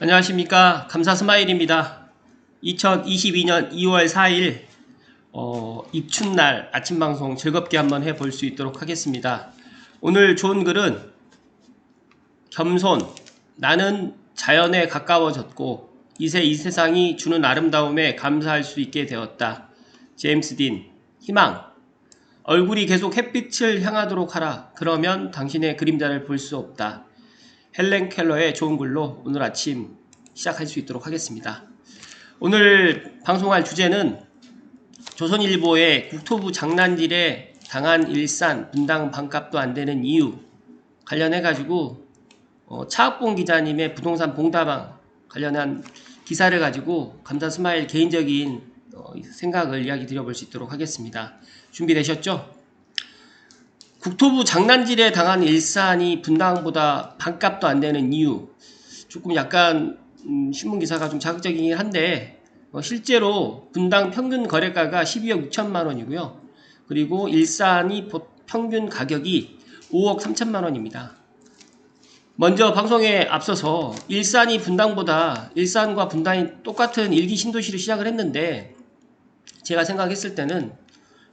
안녕하십니까. 감사 스마일입니다. 2022년 2월 4일 어, 입춘날 아침 방송 즐겁게 한번 해볼 수 있도록 하겠습니다. 오늘 좋은 글은 겸손 나는 자연에 가까워졌고 이세 이 세상이 주는 아름다움에 감사할 수 있게 되었다. 제임스 딘 희망. 얼굴이 계속 햇빛을 향하도록 하라. 그러면 당신의 그림자를 볼 수 없다 헬렌 켈러의 좋은 글로 오늘 아침 시작할 수 있도록 하겠습니다. 오늘 방송할 주제는 조선일보의 국토부 장난질에 당한 일산 분당 반값도 안 되는 이유 관련해 가지고 어, 차학봉 기자님의 부동산 봉다방 관련한 기사를 가지고 감사 스마일 개인적인 어, 생각을 이야기 드려볼 수 있도록 하겠습니다. 준비되셨죠? 국토부 장난질에 당한 일산이 분당보다 반값도 안 되는 이유 조금 약간 음, 신문 기사가 좀 자극적이긴 한데 어, 실제로 분당 평균 거래가가 12억 6천만 원이고요. 그리고 일산이 보- 평균 가격이 5억 3천만 원입니다. 먼저 방송에 앞서서 일산이 분당보다 일산과 분당이 똑같은 일기 신도시를 시작을 했는데 제가 생각했을 때는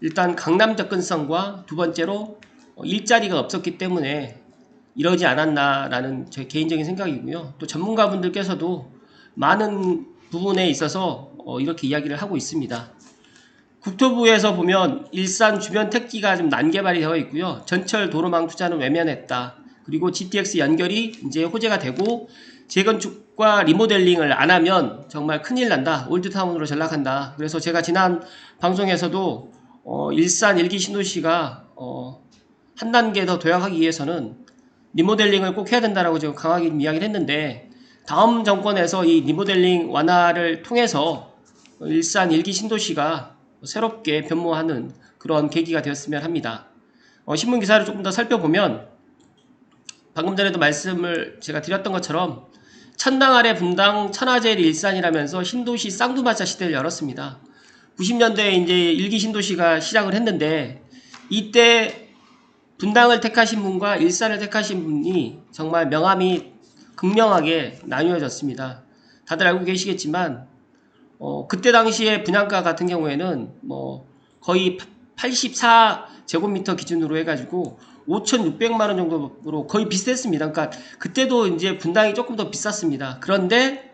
일단 강남 접근성과 두 번째로 어, 일자리가 없었기 때문에 이러지 않았나라는 제 개인적인 생각이고요. 또 전문가분들께서도 많은 부분에 있어서 어, 이렇게 이야기를 하고 있습니다. 국토부에서 보면 일산 주변 택지가 좀 난개발이 되어 있고요. 전철 도로망 투자는 외면했다. 그리고 GTX 연결이 이제 호재가 되고 재건축과 리모델링을 안 하면 정말 큰일 난다. 올드타운으로 전락한다. 그래서 제가 지난 방송에서도 어, 일산 일기 신도시가 어, 한 단계 더 도약하기 위해서는 리모델링을 꼭 해야 된다라고 지금 강하게 이야기를 했는데 다음 정권에서 이 리모델링 완화를 통해서 일산 일기 신도시가 새롭게 변모하는 그런 계기가 되었으면 합니다. 어, 신문 기사를 조금 더 살펴보면 방금 전에도 말씀을 제가 드렸던 것처럼 천당 아래 분당 천하제일 일산이라면서 신도시 쌍두마차 시대를 열었습니다. 90년대에 이제 일기 신도시가 시작을 했는데 이때 분당을 택하신 분과 일산을 택하신 분이 정말 명함이 극명하게 나뉘어졌습니다. 다들 알고 계시겠지만 어, 그때 당시에 분양가 같은 경우에는 뭐 거의 84 제곱미터 기준으로 해가지고 5,600만 원 정도로 거의 비슷했습니다. 그러니까 그때도 이제 분당이 조금 더 비쌌습니다. 그런데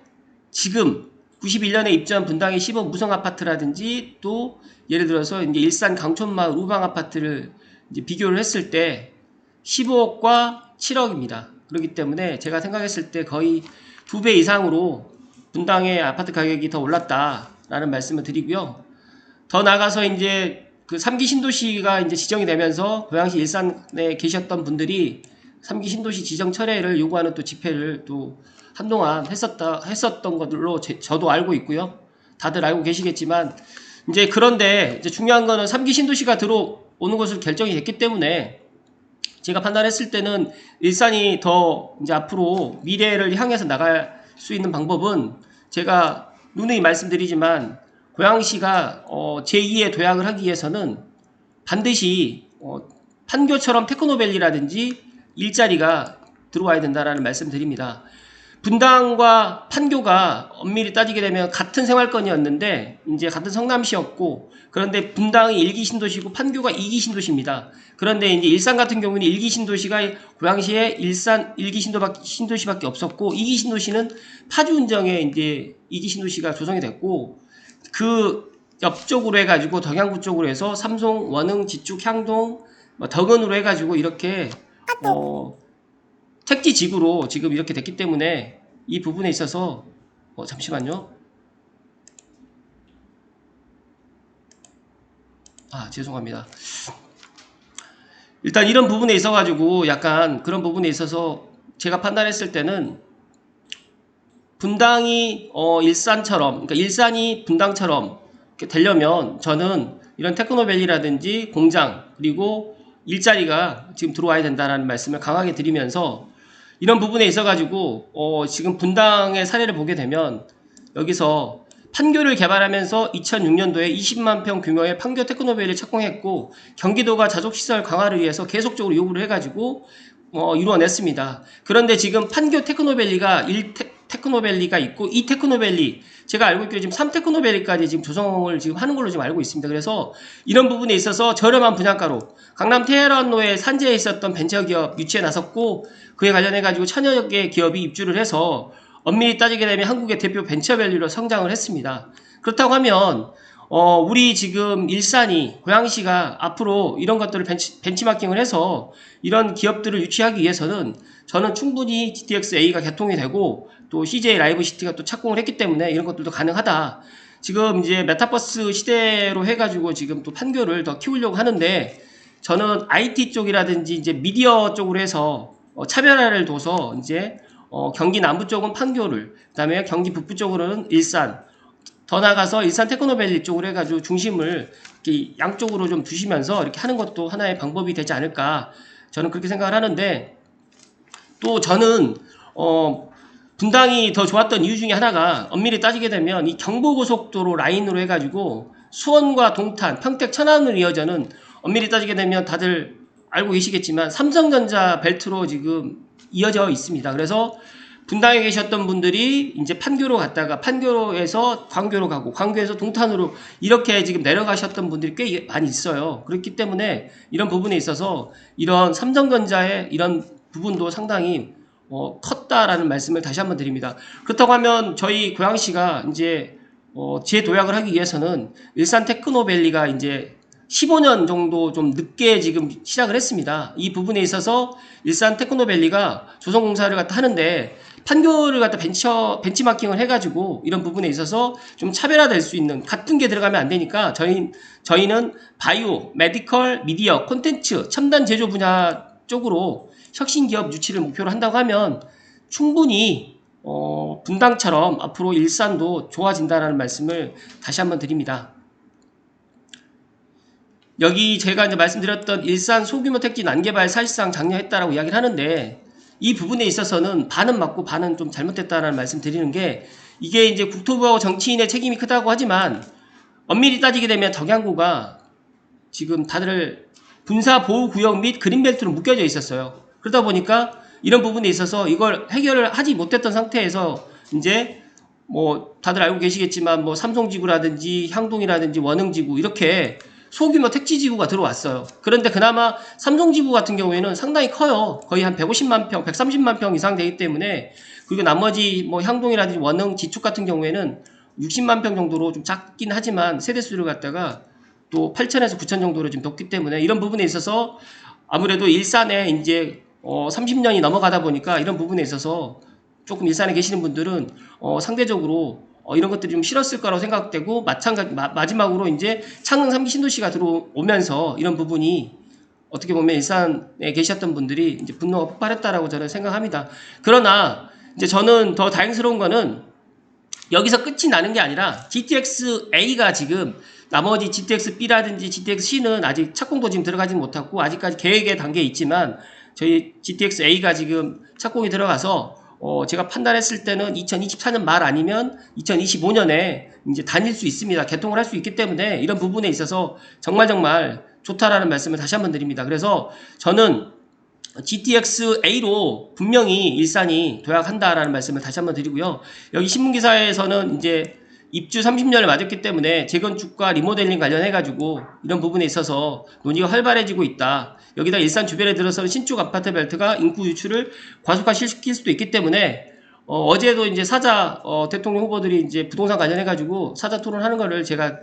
지금 91년에 입주한 분당의 10억 무성 아파트라든지 또 예를 들어서 이제 일산 강촌마을 우방 아파트를 이제 비교를 했을 때 15억과 7억입니다. 그렇기 때문에 제가 생각했을 때 거의 두 배 이상으로 분당의 아파트 가격이 더 올랐다라는 말씀을 드리고요. 더 나가서 이제 그 3기 신도시가 이제 지정이 되면서 고양시 일산에 계셨던 분들이 3기 신도시 지정 철회를 요구하는 또 집회를 또 한동안 했었다 했었던 것들로 제- 저도 알고 있고요. 다들 알고 계시겠지만 이제 그런데 이제 중요한 거는 3기 신도시가 들어 오는 것을 결정이 됐기 때문에 제가 판단했을 때는 일산이 더 이제 앞으로 미래를 향해서 나갈 수 있는 방법은 제가 누누이 말씀드리지만 고양시가 어, 제2의 도약을 하기 위해서는 반드시 어, 판교처럼 테크노밸리라든지 일자리가 들어와야 된다라는 말씀드립니다. 분당과 판교가 엄밀히 따지게 되면 같은 생활권이었는데 이제 같은 성남시였고 그런데 분당이 1기 신도시고 판교가 2기 신도시입니다. 그런데 이제 일산 같은 경우는 1기 신도시가 고양시에 일산 1기 신도밖, 신도시밖에 없었고 2기 신도시는 파주 운정에 이제 2기 신도시가 조성이 됐고 그 옆쪽으로 해가지고 덕양구 쪽으로 해서 삼송, 원흥, 지축, 향동, 뭐 덕은으로 해가지고 이렇게 어, 택지 지구로 지금 이렇게 됐기 때문에 이 부분에 있어서 어, 잠시만요. 아 죄송합니다. 일단 이런 부분에 있어 가지고 약간 그런 부분에 있어서 제가 판단했을 때는 분당이 어, 일산처럼 그러니까 일산이 분당처럼 되려면 저는 이런 테크노밸리라든지 공장 그리고 일자리가 지금 들어와야 된다는 말씀을 강하게 드리면서 이런 부분에 있어가지고 어, 지금 분당의 사례를 보게 되면 여기서 판교를 개발하면서 2006년도에 20만 평 규모의 판교 테크노밸리를 착공했고 경기도가 자족시설 강화를 위해서 계속적으로 요구를 해가지고 어, 이루어냈습니다. 그런데 지금 판교 테크노밸리가 일, 테, 테크노밸리가 있고 이 테크노밸리 제가 알고 있기로 지금 3테크노밸리까지 지금 조성을 지금 하는 걸로 지금 알고 있습니다. 그래서 이런 부분에 있어서 저렴한 분양가로 강남 테헤란로에 산재에 있었던 벤처기업 유치에 나섰고 그에 관련해 가지고 천여 개 기업이 입주를 해서 엄밀히 따지게 되면 한국의 대표 벤처밸리로 성장을 했습니다. 그렇다고 하면 어, 우리 지금 일산이 고양시가 앞으로 이런 것들을 벤치, 벤치마킹을 해서 이런 기업들을 유치하기 위해서는 저는 충분히 GTX-A가 개통이 되고 또 CJ 라이브 시티가 또 착공을 했기 때문에 이런 것들도 가능하다. 지금 이제 메타버스 시대로 해가지고 지금 또 판교를 더 키우려고 하는데 저는 IT 쪽이라든지 이제 미디어 쪽으로 해서 어, 차별화를 둬서 이제 어, 경기 남부 쪽은 판교를 그 다음에 경기 북부 쪽으로는 일산 더 나가서 일산 테크노밸리 쪽으로 해가지고 중심을 양쪽으로 좀 두시면서 이렇게 하는 것도 하나의 방법이 되지 않을까 저는 그렇게 생각을 하는데 또 저는 어 분당이 더 좋았던 이유 중에 하나가 엄밀히 따지게 되면 이 경부고속도로 라인으로 해가지고 수원과 동탄, 평택, 천안으로 이어져는 엄밀히 따지게 되면 다들 알고 계시겠지만 삼성전자 벨트로 지금 이어져 있습니다. 그래서 분당에 계셨던 분들이 이제 판교로 갔다가 판교에서 광교로 가고 광교에서 동탄으로 이렇게 지금 내려가셨던 분들이 꽤 많이 있어요. 그렇기 때문에 이런 부분에 있어서 이런 삼성전자의 이런 부분도 상당히 어, 컸다라는 말씀을 다시 한번 드립니다. 그렇다고 하면 저희 고양시가 이제 어, 재도약을 하기 위해서는 일산 테크노밸리가 이제 15년 정도 좀 늦게 지금 시작을 했습니다. 이 부분에 있어서 일산 테크노밸리가 조성공사를 갖다 하는데 판교를 갖다 벤처 벤치마킹을 해가지고 이런 부분에 있어서 좀 차별화될 수 있는 같은 게 들어가면 안 되니까 저희 저희는 바이오, 메디컬, 미디어, 콘텐츠, 첨단 제조 분야 쪽으로 혁신 기업 유치를 목표로 한다고 하면 충분히 어, 분당처럼 앞으로 일산도 좋아진다라는 말씀을 다시 한번 드립니다. 여기 제가 이제 말씀드렸던 일산 소규모 택지 난개발 사실상 장려했다라고 이야기를 하는데 이 부분에 있어서는 반은 맞고 반은 좀 잘못됐다라는 말씀 드리는 게 이게 이제 국토부하고 정치인의 책임이 크다고 하지만 엄밀히 따지게 되면 덕양구가 지금 다들 분사 보호 구역 및 그린벨트로 묶여져 있었어요. 그러다 보니까 이런 부분에 있어서 이걸 해결을 하지 못했던 상태에서 이제 뭐 다들 알고 계시겠지만 뭐 삼성지구라든지 향동이라든지 원흥지구 이렇게 소규모 택지 지구가 들어왔어요. 그런데 그나마 삼성 지구 같은 경우에는 상당히 커요. 거의 한 150만 평, 130만 평 이상 되기 때문에 그리고 나머지 뭐 향동이라든지 원흥, 지축 같은 경우에는 60만 평 정도로 좀 작긴 하지만 세대 수를 갖다가 또 8천에서 9천 정도로 좀 높기 때문에 이런 부분에 있어서 아무래도 일산에 이제 어 30년이 넘어가다 보니까 이런 부분에 있어서 조금 일산에 계시는 분들은 어 상대적으로 어 이런 것들이 좀 싫었을 거라고 생각되고 마찬가지 마, 마지막으로 이제 창릉 3기 신도시가 들어오면서 이런 부분이 어떻게 보면 일산에 계셨던 분들이 이제 분노가 폭발했다라고 저는 생각합니다. 그러나 이제 저는 더 다행스러운 거는 여기서 끝이 나는 게 아니라 GTX A가 지금 나머지 GTX B라든지 GTX C는 아직 착공도 지금 들어가지 못하고 아직까지 계획의 단계에 있지만 저희 GTX A가 지금 착공이 들어가서 어 제가 판단했을 때는 2024년 말 아니면 2025년에 이제 다닐 수 있습니다. 개통을 할 수 있기 때문에 이런 부분에 있어서 정말 정말 좋다라는 말씀을 다시 한번 드립니다. 그래서 저는 GTX A로 분명히 일산이 도약한다라는 말씀을 다시 한번 드리고요. 여기 신문 기사에서는 이제 입주 30년을 맞았기 때문에 재건축과 리모델링 관련해가지고 이런 부분에 있어서 논의가 활발해지고 있다. 여기다 일산 주변에 들어서는 신축 아파트 벨트가 인구 유출을 과속화시킬 수도 있기 때문에 어, 제도 이제 사자 어, 대통령 후보들이 이제 부동산 관련해가지고 사자 토론하는 거를 제가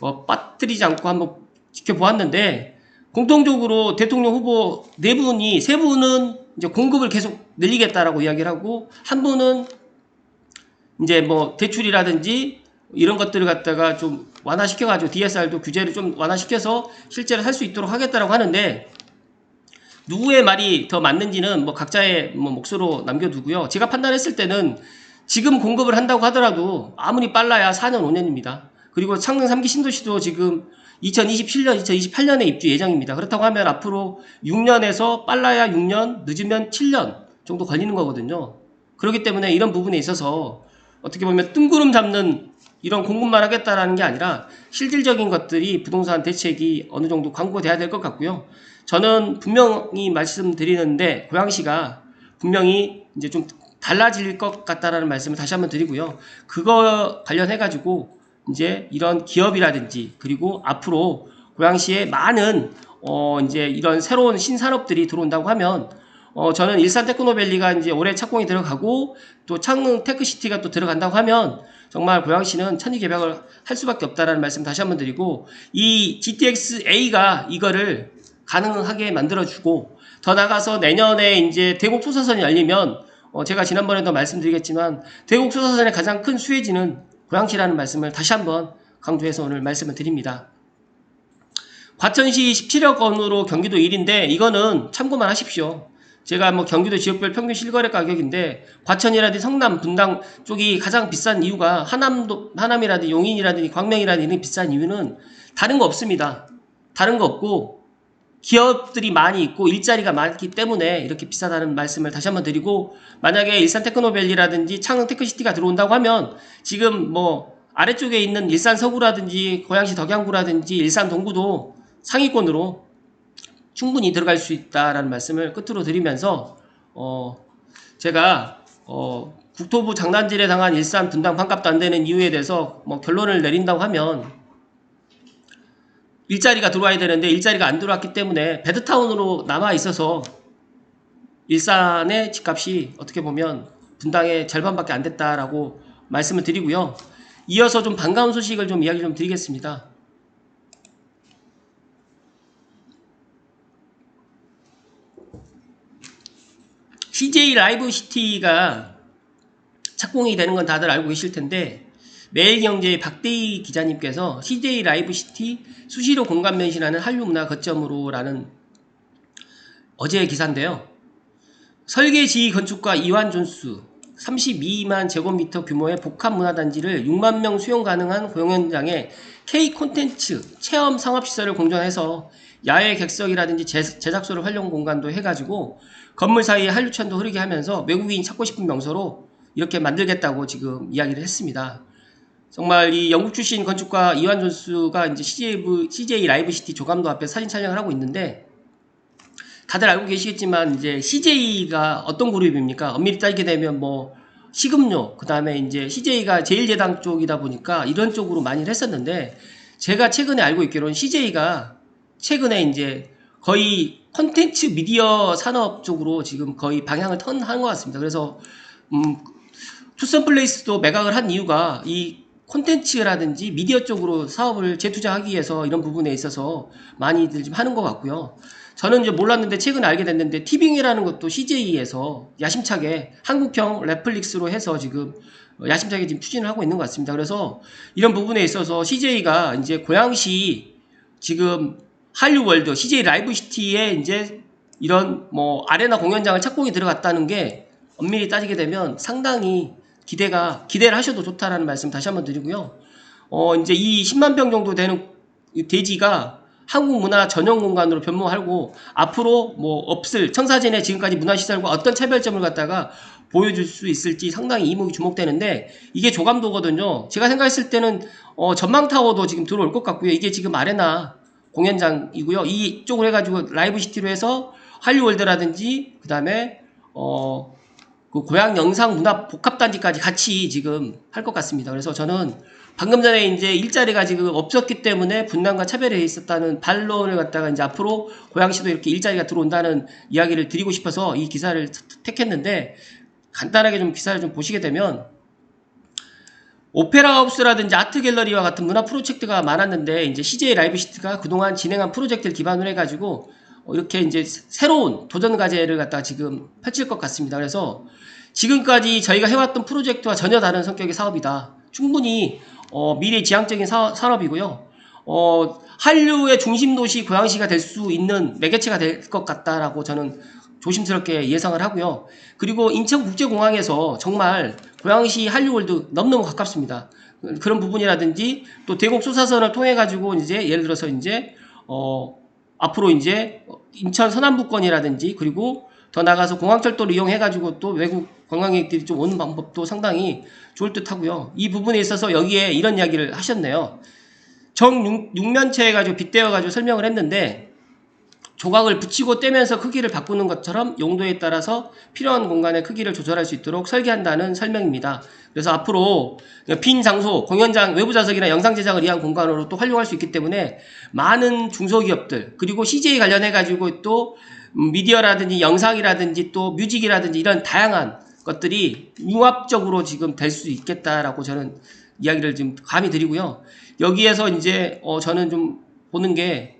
어, 빠뜨리지 않고 한번 지켜보았는데 공통적으로 대통령 후보 네 분이 세 분은 이제 공급을 계속 늘리겠다라고 이야기를 하고 한 분은 이제 뭐 대출이라든지 이런 것들을 갖다가 좀 완화시켜가지고 DSR도 규제를 좀 완화시켜서 실제로 할 수 있도록 하겠다라고 하는데 누구의 말이 더 맞는지는 뭐 각자의 뭐 몫으로 남겨두고요. 제가 판단했을 때는 지금 공급을 한다고 하더라도 아무리 빨라야 4년 5년입니다. 그리고 창릉 3기 신도시도 지금 2027년, 2028년에 입주 예정입니다. 그렇다고 하면 앞으로 6년에서 빨라야 6년, 늦으면 7년 정도 걸리는 거거든요. 그렇기 때문에 이런 부분에 있어서 어떻게 보면 뜬구름 잡는 이런 공급만 하겠다라는 게 아니라 실질적인 것들이 부동산 대책이 어느 정도 광고돼야 될 것 같고요. 저는 분명히 말씀드리는데 고양시가 분명히 이제 좀 달라질 것 같다라는 말씀을 다시 한번 드리고요. 그거 관련해 가지고 이제 이런 기업이라든지 그리고 앞으로 고양시에 많은 어 이제 이런 새로운 신산업들이 들어온다고 하면 어 저는 일산 테크노밸리가 이제 올해 착공이 들어가고 또 창릉 테크시티가 또 들어간다고 하면 정말 고양시는 천지 개벽을 할 수밖에 없다라는 말씀 다시 한번 드리고 이 GTX A가 이거를 가능하게 만들어주고 더 나가서 내년에 이제 대곡 소사선이 열리면 어 제가 지난번에도 말씀드리겠지만 대곡 소사선의 가장 큰 수혜지는 고양시라는 말씀을 다시 한번 강조해서 오늘 말씀을 드립니다. 과천시 17억 원으로 경기도 1인데 이거는 참고만 하십시오. 제가 뭐 경기도 지역별 평균 실거래 가격인데 과천이라든지 성남, 분당 쪽이 가장 비싼 이유가 하남도 하남이라든지 용인이라든지 광명이라든지 비싼 이유는 다른 거 없습니다. 다른 거 없고 기업들이 많이 있고 일자리가 많기 때문에 이렇게 비싸다는 말씀을 다시 한번 드리고 만약에 일산 테크노밸리라든지 창릉 테크시티가 들어온다고 하면 지금 뭐 아래쪽에 있는 일산 서구라든지 고양시 덕양구라든지 일산 동구도 상위권으로 충분히 들어갈 수 있다라는 말씀을 끝으로 드리면서 어 제가 어 국토부 장난질에 당한 일산 분당 반값도 안 되는 이유에 대해서 뭐 결론을 내린다고 하면 일자리가 들어와야 되는데 일자리가 안 들어왔기 때문에 베드타운으로 남아 있어서 일산의 집값이 어떻게 보면 분당의 절반밖에 안 됐다라고 말씀을 드리고요. 이어서 좀 반가운 소식을 좀 이야기 좀 드리겠습니다. CJ 라이브 시티가 착공이 되는 건 다들 알고 계실 텐데 매일경제의 박대희 기자님께서 CJ 라이브 시티 수시로 공간 변신하는 한류 문화 거점으로라는 어제의 기사인데요. 설계 지휘 건축가 이완 존수 32만 제곱미터 규모의 복합 문화단지를 6만 명 수용 가능한 공연장에 K 콘텐츠 체험 상업시설을 공존해서 야외 객석이라든지 제- 제작소를 활용 공간도 해가지고 건물 사이에 한류천도 흐르게 하면서 외국인이 찾고 싶은 명소로 이렇게 만들겠다고 지금 이야기를 했습니다. 정말 이 영국 출신 건축가 이완 존스가 이제 CJ, CJ 라이브 시티 조감도 앞에 사진 촬영을 하고 있는데 다들 알고 계시겠지만 이제 CJ가 어떤 그룹입니까? 엄밀히 따지게 되면 뭐 식음료 그 다음에 이제 CJ가 제일제당 쪽이다 보니까 이런 쪽으로 많이 했었는데 제가 최근에 알고 있기로는 CJ가 최근에 이제 거의 콘텐츠 미디어 산업 쪽으로 지금 거의 방향을 턴한 것 같습니다. 그래서 음, 투썸 플레이스도 매각을 한 이유가 이 콘텐츠라든지 미디어 쪽으로 사업을 재투자하기 위해서 이런 부분에 있어서 많이들 좀 하는 것 같고요. 저는 이제 몰랐는데 최근에 알게 됐는데 티빙이라는 것도 CJ에서 야심차게 한국형 넷플릭스로 해서 지금 야심차게 지금 추진을 하고 있는 것 같습니다. 그래서 이런 부분에 있어서 CJ가 이제 고양시 지금 한류월드 CJ 라이브 시티에 이제 이런 뭐 아레나 공연장을 착공이 들어갔다는 게 엄밀히 따지게 되면 상당히 기대가 기대를 하셔도 좋다라는 말씀 다시 한번 드리고요. 어 이제 이 10만 평 정도 되는 이 대지가 한국 문화 전용 공간으로 변모하고 앞으로 뭐 없을 청사진의 지금까지 문화시설과 어떤 차별점을 갖다가 보여줄 수 있을지 상당히 이목이 주목되는데 이게 조감도거든요. 제가 생각했을 때는 어 전망타워도 지금 들어올 것 같고요. 이게 지금 아레나 공연장이고요. 이쪽으로 해가지고 라이브 시티로 해서 한류월드라든지 그 다음에 어, 그 고향 영상 문화 복합단지까지 같이 지금 할 것 같습니다. 그래서 저는 방금 전에 이제 일자리가 지금 없었기 때문에 분단과 차별에 있었다는 반론을 갖다가 이제 앞으로 고양시도 이렇게 일자리가 들어온다는 이야기를 드리고 싶어서 이 기사를 택했는데 간단하게 좀 기사를 좀 보시게 되면 오페라 하우스라든지 아트 갤러리와 같은 문화 프로젝트가 많았는데 이제 CJ 라이브 시티가 그동안 진행한 프로젝트를 기반으로 해 가지고 어, 이렇게 이제 새- 새로운 도전 과제를 갖다가 지금 펼칠 것 같습니다. 그래서 지금까지 저희가 해왔던 프로젝트와 전혀 다른 성격의 사업이다. 충분히 어, 미래 지향적인 사, 산업이고요. 어, 한류의 중심 도시 고양시가 될 수 있는 매개체가 될 것 같다라고 저는 조심스럽게 예상을 하고요. 그리고 인천국제공항에서 정말 고양시 한류월드 너무너무 가깝습니다. 그런 부분이라든지 또 대곡 수사선을 통해 가지고 이제 예를 들어서 이제 어 앞으로 이제 인천 서남부권이라든지 그리고 더 나가서 공항철도를 이용해 가지고 또 외국 관광객들이 좀 오는 방법도 상당히 좋을 듯 하고요. 이 부분에 있어서 여기에 이런 이야기를 하셨네요. 정 6면체 해가지고 빗대어 가지고 설명을 했는데 조각을 붙이고 떼면서 크기를 바꾸는 것처럼 용도에 따라서 필요한 공간의 크기를 조절할 수 있도록 설계한다는 설명입니다. 그래서 앞으로 빈 장소, 공연장, 외부 좌석이나 영상 제작을 위한 공간으로 또 활용할 수 있기 때문에 많은 중소기업들 그리고 CJ 관련해 가지고 또 음, 미디어라든지 영상이라든지 또 뮤직이라든지 이런 다양한 것들이 융합적으로 지금 될 수 있겠다라고 저는 이야기를 지금 감히 드리고요. 여기에서 이제 어 저는 좀 보는 게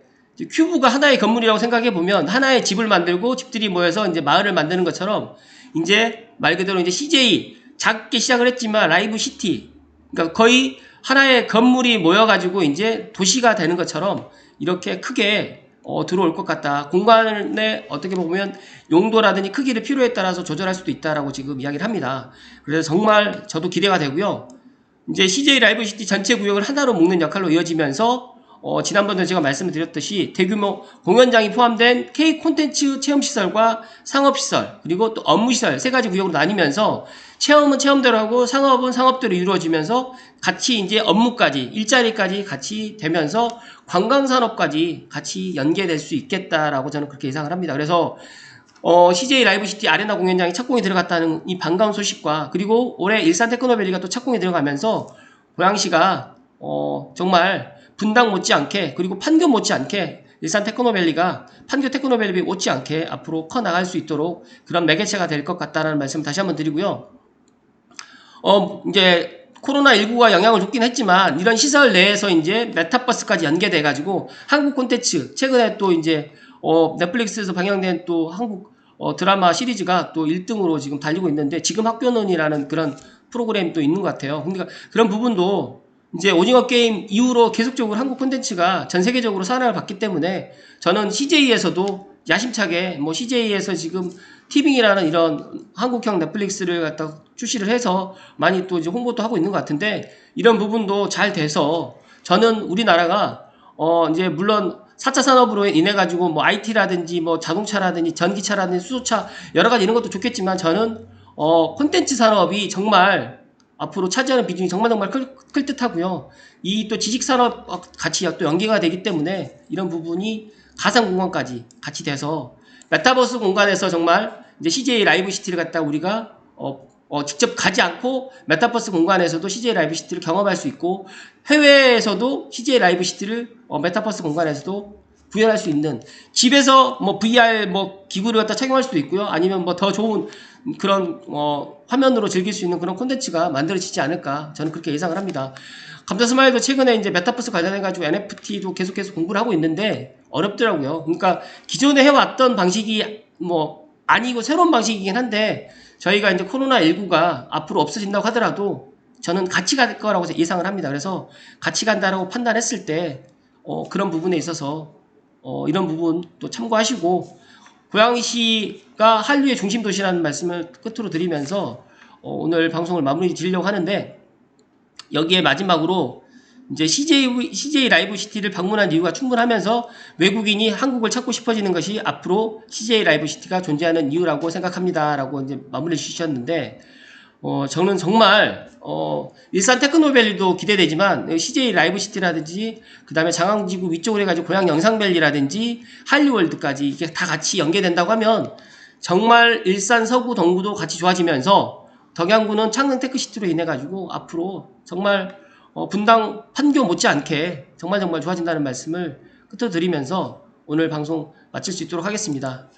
큐브가 하나의 건물이라고 생각해 보면 하나의 집을 만들고 집들이 모여서 이제 마을을 만드는 것처럼 이제 말 그대로 이제 CJ 작게 시작을 했지만 라이브 시티 그러니까 거의 하나의 건물이 모여가지고 이제 도시가 되는 것처럼 이렇게 크게 어, 들어올 것 같다. 공간에 어떻게 보면 용도라든지 크기를 필요에 따라서 조절할 수도 있다라고 지금 이야기를 합니다. 그래서 정말 저도 기대가 되고요. 이제 CJ 라이브 시티 전체 구역을 하나로 묶는 역할로 이어지면서 어, 지난번에 제가 말씀을 드렸듯이 대규모 공연장이 포함된 K 콘텐츠 체험시설과 상업시설 그리고 또 업무시설 세 가지 구역으로 나뉘면서 체험은 체험대로 하고 상업은 상업대로 이루어지면서 같이 이제 업무까지 일자리까지 같이 되면서 관광산업까지 같이 연계될 수 있겠다라고 저는 그렇게 예상을 합니다. 그래서 어, CJ 라이브시티 아레나 공연장이 착공이 들어갔다는 이 반가운 소식과 그리고 올해 일산 테크노밸리가 또 착공이 들어가면서 고양시가 어, 정말 분당 못지않게 그리고 판교 못지않게 일산 테크노밸리가 판교 테크노밸리 못지않게 앞으로 커 나갈 수 있도록 그런 매개체가 될 것 같다는 말씀 다시 한번 드리고요. 어 이제 코로나19가 영향을 줬긴 했지만 이런 시설 내에서 이제 메타버스까지 연계돼 가지고 한국 콘텐츠 최근에 또 이제 어 넷플릭스에서 방영된 또 한국 어 드라마 시리즈가 또 1등으로 지금 달리고 있는데 지금 학교론이라는 그런 프로그램도 있는 것 같아요. 그러니까 그런 부분도 이제 오징어 게임 이후로 계속적으로 한국 콘텐츠가 전 세계적으로 사랑을 받기 때문에 저는 CJ에서도 야심차게 뭐 CJ에서 지금 티빙이라는 이런 한국형 넷플릭스를 갖다 출시를 해서 많이 또 이제 홍보도 하고 있는 것 같은데 이런 부분도 잘 돼서 저는 우리나라가 어 이제 물론 4차 산업으로 인해 가지고 뭐 IT라든지 뭐 자동차라든지 전기차라든지 수소차 여러 가지 이런 것도 좋겠지만 저는 어 콘텐츠 산업이 정말 앞으로 차지하는 비중이 정말 정말 클, 클 듯하고요. 이 또 지식 산업 같이 또 연계가 되기 때문에 이런 부분이 가상 공간까지 같이 돼서 메타버스 공간에서 정말 이제 CJ 라이브 시티를 갖다 우리가 어, 어, 직접 가지 않고 메타버스 공간에서도 CJ 라이브 시티를 경험할 수 있고 해외에서도 CJ 라이브 시티를 어, 메타버스 공간에서도 구현할 수 있는 집에서 뭐 VR 뭐 기구를 갖다 착용할 수도 있고요. 아니면 뭐 더 좋은 그런 어, 화면으로 즐길 수 있는 그런 콘텐츠가 만들어지지 않을까 저는 그렇게 예상을 합니다. 감자스마일도 최근에 이제 메타버스 관련해 가지고 NFT도 계속해서 공부를 하고 있는데 어렵더라고요. 그러니까 기존에 해왔던 방식이 뭐 아니고 새로운 방식이긴 한데 저희가 이제 코로나19가 앞으로 없어진다고 하더라도 저는 같이 갈 거라고 예상을 합니다. 그래서 같이 간다라고 판단했을 때 어, 그런 부분에 있어서 어, 이런 부분 또 참고하시고 고양시가 한류의 중심 도시라는 말씀을 끝으로 드리면서 어, 오늘 방송을 마무리 지으려고 하는데 여기에 마지막으로 이제 CJ, CJ 라이브 시티를 방문한 이유가 충분하면서 외국인이 한국을 찾고 싶어지는 것이 앞으로 CJ 라이브 시티가 존재하는 이유라고 생각합니다. 라고 이제 마무리 주셨는데, 어, 저는 정말, 어, 일산 테크노밸리도 기대되지만, CJ 라이브 시티라든지, 그 다음에 장항지구 위쪽으로 해가지고 고향 영상밸리라든지, 한류월드까지 이게 다 같이 연계된다고 하면, 정말 일산 서구 동구도 같이 좋아지면서, 덕양구는 창릉 테크시티로 인해 가지고 앞으로 정말 어, 분당 판교 못지않게 정말 정말 좋아진다는 말씀을 끝으로 드리면서 오늘 방송 마칠 수 있도록 하겠습니다.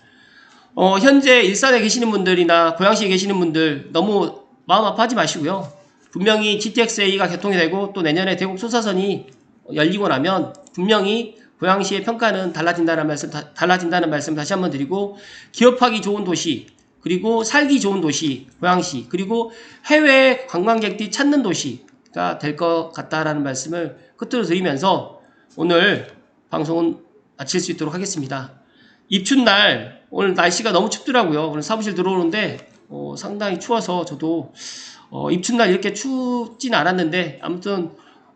어, 현재 일산에 계시는 분들이나 고양시에 계시는 분들 너무 마음 아파하지 마시고요. 분명히 GTX-A가 개통이 되고 또 내년에 대곡 소사선이 열리고 나면 분명히 고양시의 평가는 달라진다는 말씀, 다, 달라진다는 말씀 다시 한번 드리고 기업하기 좋은 도시, 그리고 살기 좋은 도시, 고양시, 그리고 해외 관광객들이 찾는 도시가 될 것 같다라는 말씀을 끝으로 드리면서 오늘 방송은 마칠 수 있도록 하겠습니다. 입춘날, 오늘 날씨가 너무 춥더라고요. 오늘 사무실 들어오는데, 어, 상당히 추워서 저도, 어, 입춘날 이렇게 춥진 않았는데, 아무튼,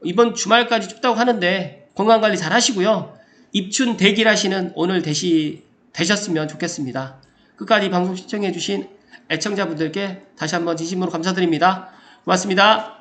이번 주말까지 춥다고 하는데, 건강관리 잘 하시고요. 입춘 대기하시는 오늘 되시, 되셨으면 좋겠습니다. 끝까지 방송 시청해주신 애청자분들께 다시 한번 진심으로 감사드립니다. 고맙습니다.